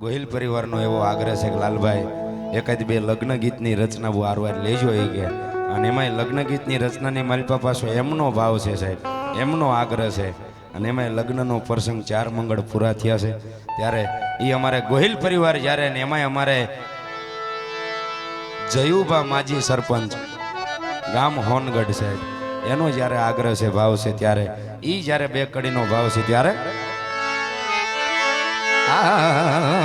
ગોહિલ પરિવારનો એવો આગ્રહ છે કે લાલભાઈ, એકાદ બે લગ્ન ગીતની રચના બહુ આરવાર લેજો એ કે. અને એમાંય લગ્ન ગીતની રચનાની મારી પાસો એમનો ભાવ છે સાહેબ, એમનો આગ્રહ છે. અને એમાંય લગ્નનો પ્રસંગ ચાર મંગળ પૂરા થયા છે. ત્યારે એ અમારે ગોહિલ પરિવાર જ્યારે ને એમાંય અમારે જયુભા માજી સરપંચ, ગામ હોનગઢ સાહેબ, એનો જ્યારે આગ્રહ છે, ભાવ છે ત્યારે એ જ્યારે બે કડીનો ભાવ છે ત્યારે એ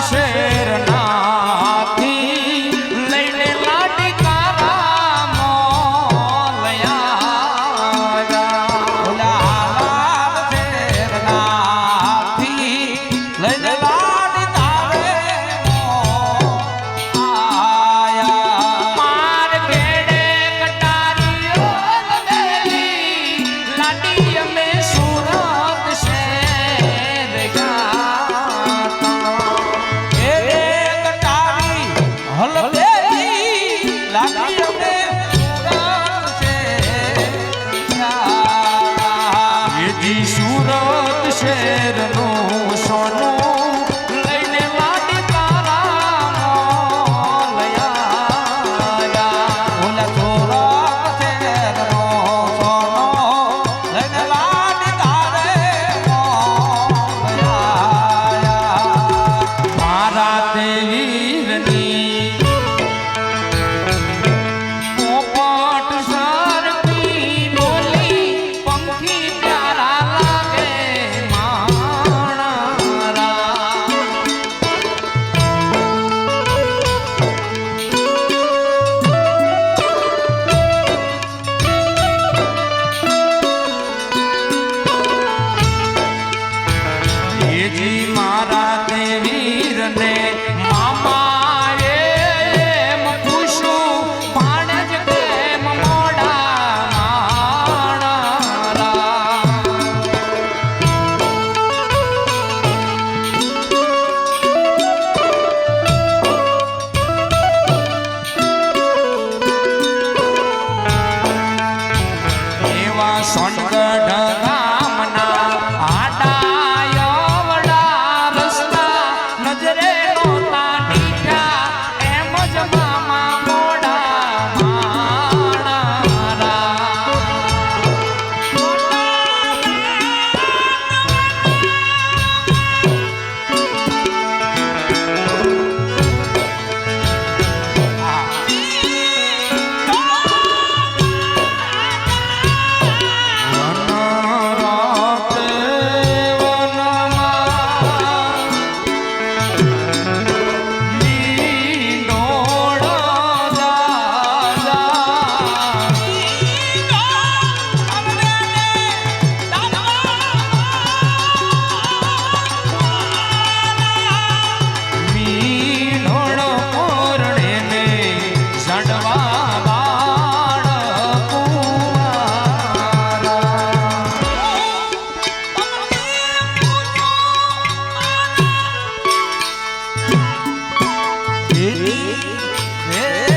શેર નાથી মানুষের Hey.